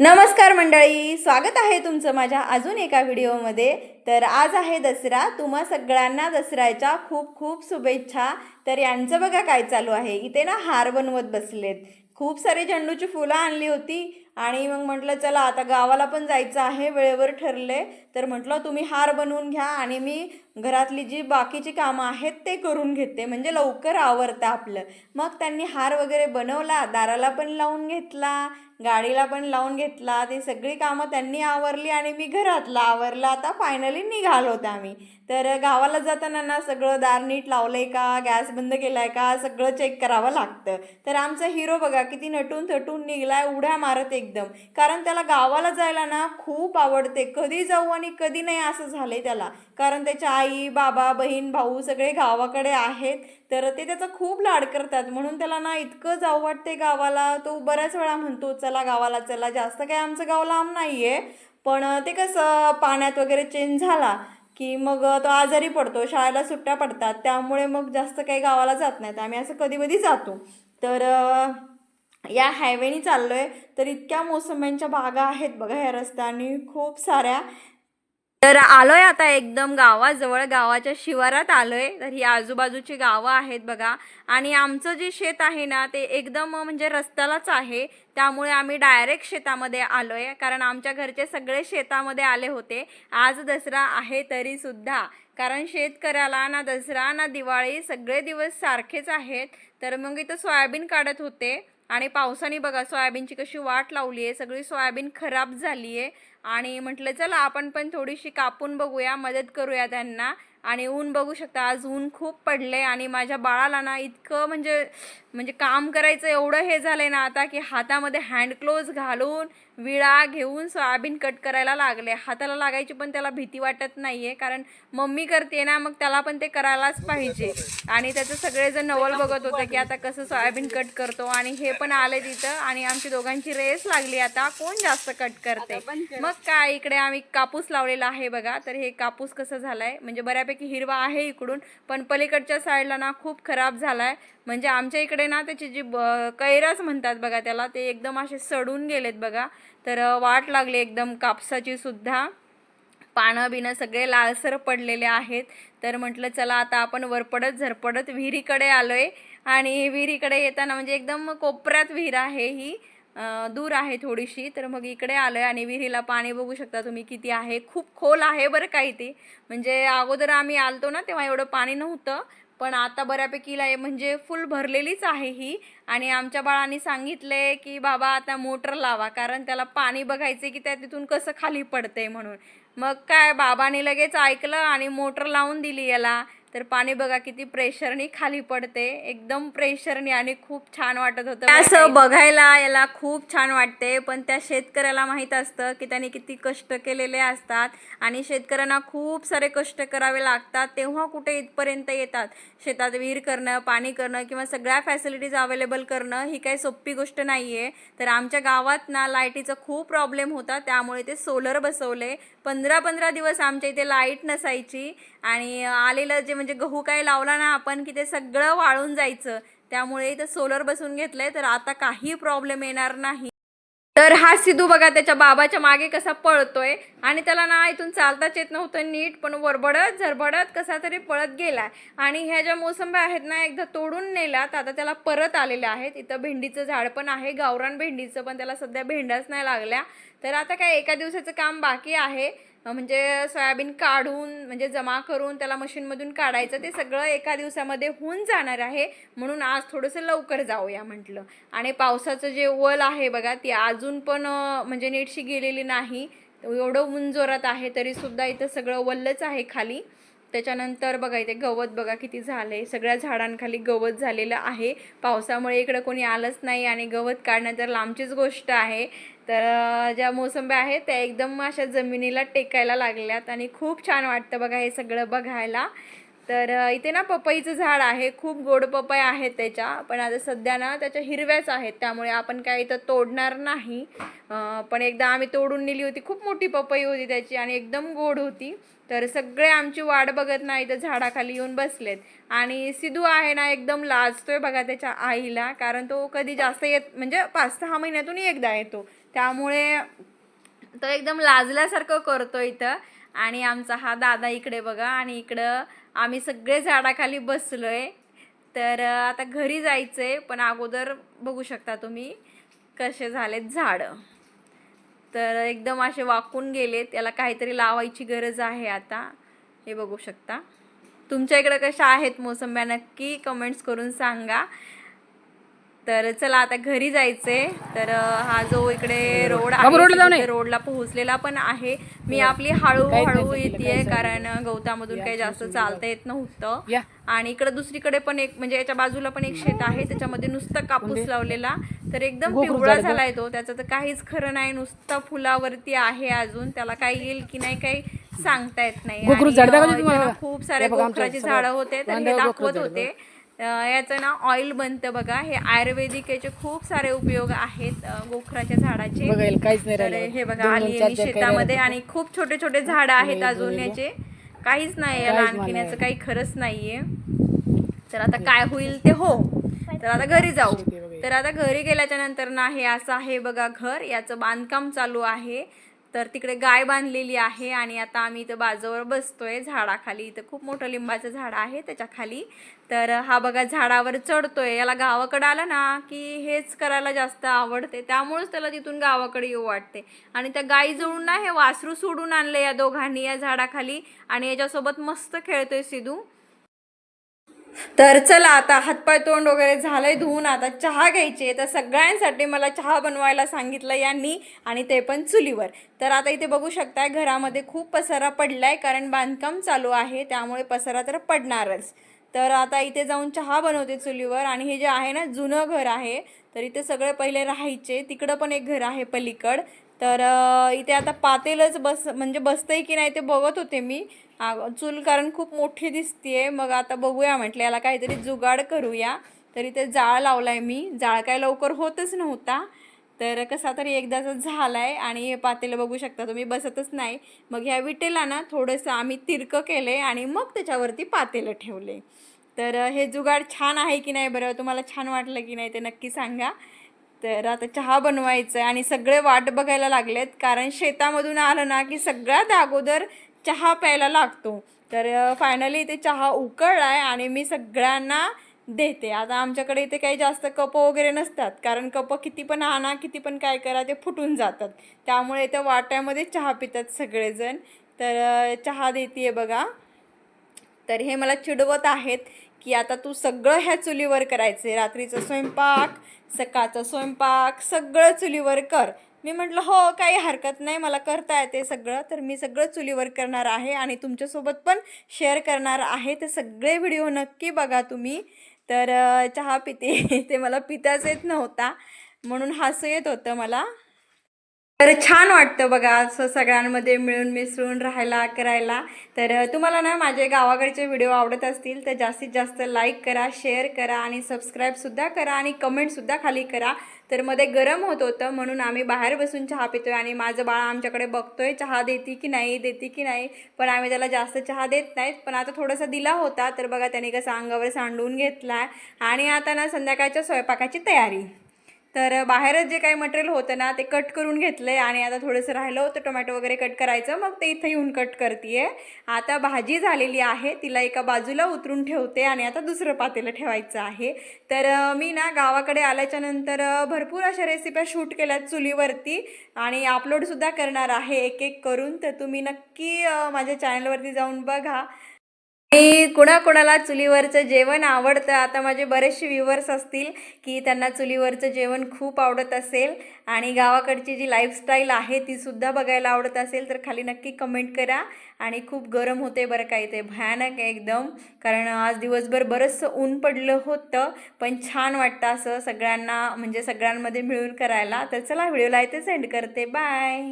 नमस्कार मंडळी स्वागत आहे तुमचं माझ्या अजून एका व्हिडिओमध्ये. तर आज आहे दसरा तुम्हा सगळ्यांना दसऱ्याच्या खूप खूप शुभेच्छा. तर यांचं बघा काय चालू आहे. इथे ना हार बनवत बसलेत. खूप सारे झेंडूची फुलं आणली होती आणि मग म्हटलं चला आता गावाला पण जायचं आहे वेळेवर ठरले तर म्हटलं तुम्ही हार बनवून घ्या आणि मी घरातली जी बाकीची कामं आहेत ते करून घेते म्हणजे लवकर आवरतं आपलं. मग त्यांनी हार वगैरे बनवला दाराला पण लावून घेतला गाडीला पण लावून घेतला ती सगळी कामं त्यांनी आवरली आणि मी घरातलं आवरला. आता फायनली निघालो होतं आम्ही. तर गावाला जाताना ना सगळं दार नीट लावलं आहे का गॅस बंद केला आहे का सगळं चेक करावं लागतं. तर आमचा हिरो बघा किती नटून थटून निघलाय उड्या मारत एकदम. कारण त्याला गावाला जायला ना खूप आवडते. कधी जाऊ आणि कधी नाही असं झालं आहे त्याला. कारण त्याच्या आई बाबा बहीण भाऊ सगळे गावाकडे आहेत. तर ते त्याचा खूप लाड करतात. म्हणून त्याला ना इतकं जाऊ वाटते गावाला. तो बऱ्याच वेळा म्हणतो चला गावाला चला. जास्त काय आमचं गाव लांब नाही आहे पण ते कसं पाण्यात वगैरे चेंज झाला की मग तो आजारी पडतो. शाळेला सुट्ट्या पडतात. त्यामुळे मग जास्त काही गावाला जात नाहीत. आम्ही असं कधी कधी जातो. तर या हायवेनी चाललो आहे तर इतक्या मोसंब्यांच्या बागा आहेत बघा ह्या रस्त्याने. खूप साऱ्या. तर आलोय आता एकदम गावाजवळ गावाच्या शिवारात आलोय. तर ही आजूबाजूची गावं आहेत बघा. आणि आमचं जे शेत आहे ना ते एकदम म्हणजे रस्त्यालाच आहे. त्यामुळे आम्ही डायरेक्ट शेतामध्ये आलोय. कारण आमच्या घरचे सगळे शेतामध्ये आले होते. आज दसरा आहे तरी सुद्धा. कारण शेतकऱ्याला ना दसरा ना दिवाळी सगळे दिवस सारखेच आहेत. तर मग इथं सोयाबीन काढत होते. आणि पावसाने बघा सोयाबीनची कशी वाट लावली आहे सगळी सोयाबीन खराब झाली आहे आणि म्हटलं चला आपण पण थोडीशी कापून बघूया मदत करूया त्यांना. आणि ऊन बघू शकता आज ऊन खूप पडले आणि माझ्या बाळाला ना इतकं म्हणजे म्हणजे काम करायचं एवढं हे झालंय ना आता की हातामध्ये हँड ग्लोव्ज घालून विळा घेऊन सोयाबीन कट करायला लागले. हाताला लागायची पण त्याला भीती वाटत नाहीये कारण मम्मी करते ना मग त्याला पण ते करायलाच पाहिजे. आणि त्याचं सगळेजण नवल बघत होतं की आता कसं सोयाबीन कट करतो आणि हे पण आले तिथं आणि आमची दोघांची रेस लागली आता. कोण जास्त कट करते मग काय इकडे आम्ही कापूस लावलेला आहे बघा. तर हे कापूस कसं झालाय? म्हणजे बऱ्यापैकी हिरवा आहे इकडून पण पलीकडच्या साईडला ना खूप खराब झालाय. म्हणजे आमच्या इकडे ना त्याची जी ब- कैराच म्हणतात बघा त्याला ते एकदम असे सडून गेलेत बघा. तर वाट लागली एकदम कापसाची सुद्धा. पानं बिनं सगळे लालसर पडलेले आहेत. तर म्हटलं चला आता आपण वरपडत झरपडत विहिरीकडे आलोय. आणि विहिरीकडे येताना म्हणजे एकदम कोपऱ्यात विहीर आहे ही. दूर आहे थोडीशी तर मग इकडे आलोय आणि विहिरीला पाणी बघू शकता तुम्ही किती आहे. खूप खोल आहे बरं काही ते म्हणजे अगोदर आम्ही आलतो ना तेव्हा एवढं पाणी नव्हतं. पण आता बऱ्यापैकीला म्हणजे फुल भरलेलीच आहे ही. आणि आमच्या बाळांनी सांगितले की बाबा आता मोटर लावा कारण त्याला पाणी बघायचे की त्या तिथून कसं खाली पडतंय म्हणून. मग काय बाबाने लगेच ऐकलं आणि मोटर लावून दिली याला. तर पाणी बघा किती प्रेशरनी खाली पडते. एकदम प्रेशरनी आणि खूप छान वाटत होतं. असं बघायला याला खूप छान वाटते. पण त्या शेतकऱ्याला माहीत असतं की त्याने किती कष्ट केलेले असतात. आणि शेतकऱ्यांना खूप सारे कष्ट करावे लागतात. तेव्हा कुठे इथपर्यंत येतात? शेतात विहीर करणं पाणी करणं किंवा सगळ्या फॅसिलिटीज अवेलेबल करणं ही काही सोपी गोष्ट नाही आहे तर आमच्या गावात ना लाईटीचा खूप प्रॉब्लेम होता. त्यामुळे ते सोलर बसवले. पंधरा पंधरा दिवस आमच्या इथे लाइट नसायची. आणि आलेलं जे म्हणजे गहू काय लावला ना आपण की ते सगळं वाळून जायचं. त्यामुळे इथं सोलर बसून घेतलंय तर आता काही प्रॉब्लेम येणार नाही. तर हा सिद्धू बघा त्याच्या बाबाच्या मागे कसा पळतोय. आणि त्याला ना इथून चालताच येत नव्हतं नीट पण वरबडत झरबडत कसा तरी पळत गेलाय. आणि ह्या ज्या मोसंब्या आहेत ना एकदा तोडून नेल्यात. आता त्याला परत आलेल्या आहेत. इथं भेंडीचं झाड पण आहे गावरान भेंडीचं पण त्याला सध्या भेंड्याच नाही लागल्या. तर आता काय एका दिवसाचं काम बाकी आहे. म्हणजे सोयाबीन काढून म्हणजे जमा करून त्याला मशीनमधून काढायचं ते सगळं एका दिवसामध्ये होऊन जाणार आहे. म्हणून आज थोडंसं लवकर जाऊया म्हटलं. आणि पावसाचं जे वल आहे बघा ती अजून पण म्हणजे नीटशी गेलेली नाही. एवढं ऊन जोरात आहे तरीसुद्धा इथं सगळं वल्लच आहे खाली. त्याच्यानंतर बघा इथे गवत बघा किती झालं आहे सगळ्या झाडांखाली गवत झालेलं आहे. पावसामुळे इकडं कोणी आलंच नाही आणि गवत काढणं तर लांबचीच गोष्ट आहे. तर ज्या मोसंब्या आहेत त्या एकदम अशा जमिनीला टेकायला लागल्यात आणि खूप छान वाटतं बघा हे सगळं बघायला. तर इथे ना पपईचं झाड आहे खूप गोड पपई आहेत त्याच्या पण आता सध्या ना त्याच्या हिरव्याच आहेत त्यामुळे आपण काय इथं तोडणार नाही. पण एकदा आम्ही तोडून नेली होती खूप मोठी पपई होती त्याची आणि एकदम गोड होती. तर सगळे आमची वाट बघत नाही तर झाडाखाली येऊन बसलेत. आणि सिधू आहे ना एकदम लाजतोय बघा त्याच्या आईला कारण तो कधी जास्त येत म्हणजे पाच सहा महिन्यातून एकदा येतो. त्यामुळे तो एकदम लाजल्यासारखं करतो इथं. आणि आमचा हा दादा इकडे बघा आणि इकडं आम्ही सगळे झाडाखाली बसलो आहे तर आता घरी जायचं आहे पण अगोदर बघू शकता तुम्ही कसे झालेत झाडं. तर एकदम असे वाकून गेलेत याला काहीतरी लावायची गरज आहे आता. हे बघू शकता. तुमच्या इकडं कशा आहेत मोसंब्या? नक्की कमेंट्स करून सांगा. तर चला आता घरी जायचंय तर हा जो इकडे रोड आहे. रोडला पोहोचलेला पण आहे. मी आपली हळूहळू येते कारण गवतामधून काही जास्त चालता येत नव्हतं. आणि इकडे दुसरीकडे पण एक म्हणजे याच्या बाजूला पण एक शेत आहे त्याच्यामध्ये नुसतं कापूस लावलेला. तर एकदम पिवळा? झालाय तो. त्याचं तर काहीच खरं नाही नुसता फुलावरती आहे अजून. त्याला काही येईल की नाही काही सांगता येत नाही. खूप सारे गोखराची झाडं होते तर हे दाखवत होते. याचं ना ऑइल बनतं बघा. हे आयुर्वेदिक याचे खूप सारे उपयोग आहेत गोखराच्या झाडाचे. काहीच नाही हे बघा आली शेतामध्ये. आणि खूप छोटे छोटे झाड आहेत अजून याचे. काहीच नाही याला आणखीन याचं काही खरंच नाहीये. तर आता काय होईल ते हो. तर आता घरी जाऊ. तर आता घरी गेल्याच्यानंतर ना हे असं आहे बघा घर. याचं बांधकाम चालू आहे. तर तिकडे गाय बांधलेली आहे आणि आता आम्ही इथं बाजूवर बसतोय. झाडाखाली इथं खूप मोठं लिंबाचं झाड आहे त्याच्याखाली तर हा बघा झाडावर चढतोय. याला गावाकडं आलं ना की हेच करायला जास्त आवडते. त्यामुळेच त्याला तिथून गावाकडे येऊ वाटते. आणि त्या गायीजवळून ना हे वासरू सोडून आणलं या दोघांनी या झाडाखाली. आणि याच्यासोबत मस्त खेळतोय सिधू तर चला आता हातपाय तोंड वगैरे झालंय धुवून आता चहा घ्यायचे. तर सगळ्यांसाठी मला चहा बनवायला सांगितलं यांनी आणि ते पण चुलीवर. तर आता इथे बघू शकताय घरामध्ये खूप पसारा पडलाय कारण बांधकाम चालू आहे त्यामुळे पसारा तर पडणारच. तर आता इथे जाऊन चहा बनवते चुलीवर आणि हे जे आहे ना जुनं घर आहे तर इथे सगळे पहिले राहायचे. तिकडं पण एक घर आहे पलीकड. तर इथे आता पातेलच बस म्हणजे बसतंय की नाही ते बघत होते मी. चूल कारण खूप मोठी दिसतीये. मग आता बघूया म्हटलं याला काहीतरी जुगाड करूया. तर इथे जाळ लावलाय मी. जाळ काय लवकर होतच नव्हता. तर कसा तरी एकदाचा झालाय आणि हे पातेलं बघू शकता तुम्ही बसतच नाही. मग ह्या विटेला ना थोडंसं आम्ही तिरकं केले आणि मग त्याच्यावरती पातेलं ठेवले. तर हे जुगाड छान आहे की नाही बरं? तुम्हाला छान वाटलं की नाही ते नक्की सांगा. तर आता चहा बनवायचं आहे आणि सगळे वाट बघायला लागलेत कारण शेतामधून आलं ना की सगळ्यात अगोदर चहा प्यायला लागतो. तर फायनली इथे चहा उकळला आहे आणि मी सगळ्यांना देते. आता आमच्याकडे इथे काही जास्त कप वगैरे नसतात कारण कप किती पण आणा किती पण काय करा ते फुटून जातात. त्यामुळे इथं वाट्यामध्ये चहा पितात सगळेजण. तर चहा देते बघा. तर हे मला चिडवत आहेत. की आता तू सगळं ह्या चुलीवर करायचं आहे रात्रीचा स्वयंपाक सकाळचा स्वयंपाक सगळं चुलीवर कर. मी म्हटलं हो काही हरकत नाही. मला करता येते सगळं. तर मी सगळं चुलीवर करणार आहे आणि तुमच्यासोबत पण शेअर करणार आहे. ते सगळे व्हिडिओ नक्की बघा तुम्ही. तर चहा पिते. ते मला पिताच येत नव्हता. म्हणून हसू येत होतं मला. तर छान वाटतं बघा असं सगळ्यांमध्ये मिळून मिसळून राहायला करायला. तर तुम्हाला ना माझे गावाकडचे व्हिडिओ आवडत असतील तर जास्तीत जास्त लाईक करा शेअर करा आणि सबस्क्राईबसुद्धा करा आणि कमेंटसुद्धा खाली करा. तर मध्ये गरम होत होतं म्हणून आम्ही बाहेर बसून चहा पितोय आणि माझं बाळ आमच्याकडे बघतोय चहा देते की नाही देते की नाही. पण आम्ही त्याला जास्त चहा देत नाहीत. पण आता थोडासा दिला होता तर बघा त्याने कसं अंगावर सांडून घेतला आणि आता ना संध्याकाळच्या स्वयंपाकाची तयारी. तर बाहेरच जे काही मटेरियल होतं ना ते कट करून घेतलं आहे आणि आता थोडंसं राहिलं होतं टोमॅटो वगैरे कट करायचं. मग ते इथं येऊन कट करते आता भाजी झालेली आहे तिला एका बाजूला उतरून ठेवते आणि आता दुसरं पातेलं ठेवायचं आहे. तर मी ना गावाकडे आल्याच्यानंतर भरपूर अशा रेसिप्या शूट केल्यात चुलीवरती आणि अपलोडसुद्धा करणार आहे एक एक करून. तर तुम्ही नक्की माझ्या चॅनलवरती जाऊन बघा. आणि कुणाकुणाला चुलीवरचं जेवण आवडतं आता माझे बरेचसे व्ह्युअर्स असतील की त्यांना चुलीवरचं जेवण खूप आवडत असेल. आणि गावाकडची जी लाईफस्टाईल आहे ती सुद्धा बघायला आवडत असेल तर खाली नक्की कमेंट करा. आणि खूप गरम होते बरं काही ते भयानक आहे एकदम. कारण आज दिवसभर बरंचसं ऊन पडलं होतं पण छान वाटतं असं सगळ्यांना म्हणजे सगळ्यांमध्ये मिळून करायला. तर चला व्हिडिओला इथे सेंड करते. बाय